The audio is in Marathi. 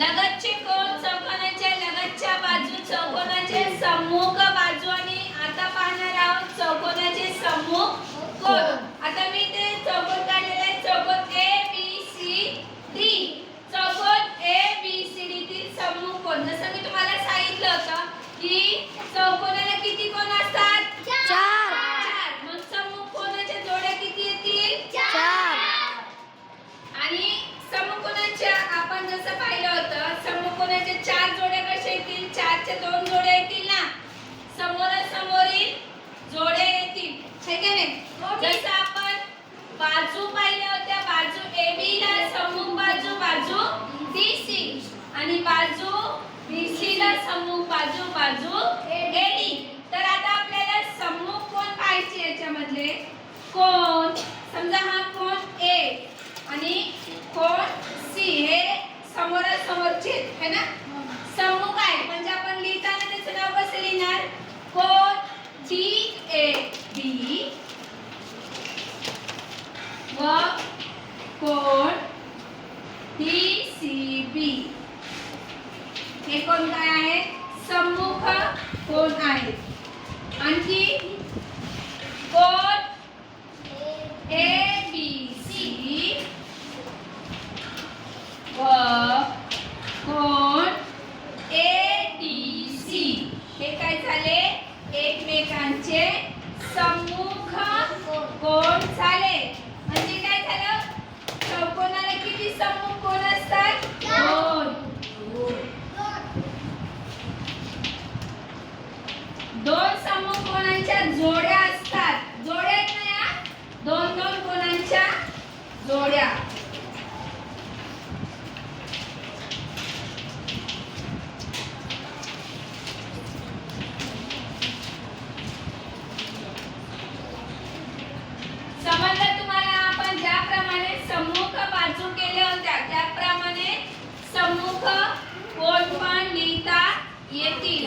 लगतचे कोण चौकोनाच्या लगतच्या बाजू चौकोनाचे सम्मुख बाजू आणि आता पाहणार आहोत चौकोनाचे सम्मुख कोण? आता मी ते चौकोन काढलेले आहे. चौकोन ए बी सी डी चौकोन ए बी सी डी तील सम्मुख कोण? जसं मी तुम्हाला सांगितलं होतं की चौकोनाला किती कोण असतात? चार. चार. मग सम्मुख कोणाच्या जोड्या किती येतील? चार. आणि समकोणाच्या आपण जसं चारच्या दोन जोड्या येतील ना? समोरासमोरील जोड्या येतील. हे का नाही? जसं आपण बाजू पाहिल्या होत्या बाजू ए बी ला सम्मुख बाजू बाजू डी सी आणि बाजू बी सी ला सम्मुख बाजू बाजू ए डी तर आता आपल्याला सम्मुख कोण पाहायचे याच्यामधले? कोण? समजा हा कोण ए आणि कोण सी हे समोरासमोरचे आहेत, है ना? सम्मुख आहे म्हणजे लिहिणार कोण? D A B. व कोण? D C B. हे कोण काय आहे? सम्मुख कोण आहे आणखी कोण ए बी सी व कोण ए डी सी हे काय झाले एकमेकांचे सम्मुख कोण झाले म्हणजे काय झालं सम्मुख कोण असतात दोन दोन सम्मुख कोणांच्या जोड्या असतात? जोड्या आहेत ना या? दोन दोन कोणांच्या जोड्या समजलं तुम्हाला आपण ज्याप्रमाणे सम्मुख बाजू केल्या होत्या त्याप्रमाणे सम्मुख कोण